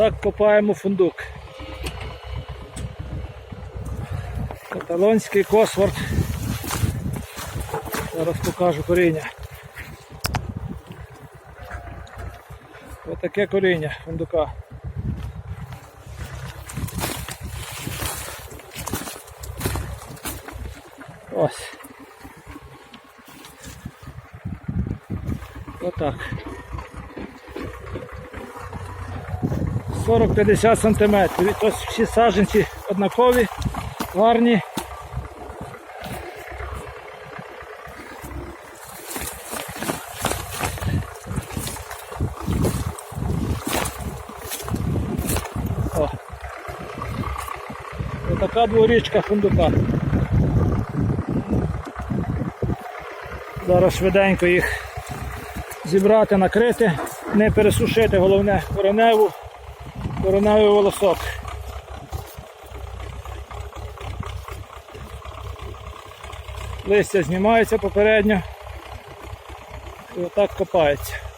Отак копаємо фундук. Каталонський косворд. Зараз покажу коріння. Отаке коріння фундука. Ось. Отак. 40-50 сантиметрів. Тобто всі саджанці однакові, гарні. О. Отака дворічка фундука. Зараз швиденько їх зібрати, накрити, не пересушити, головне кореневу, кореневий волосок. Листя знімається попередньо і отак копається.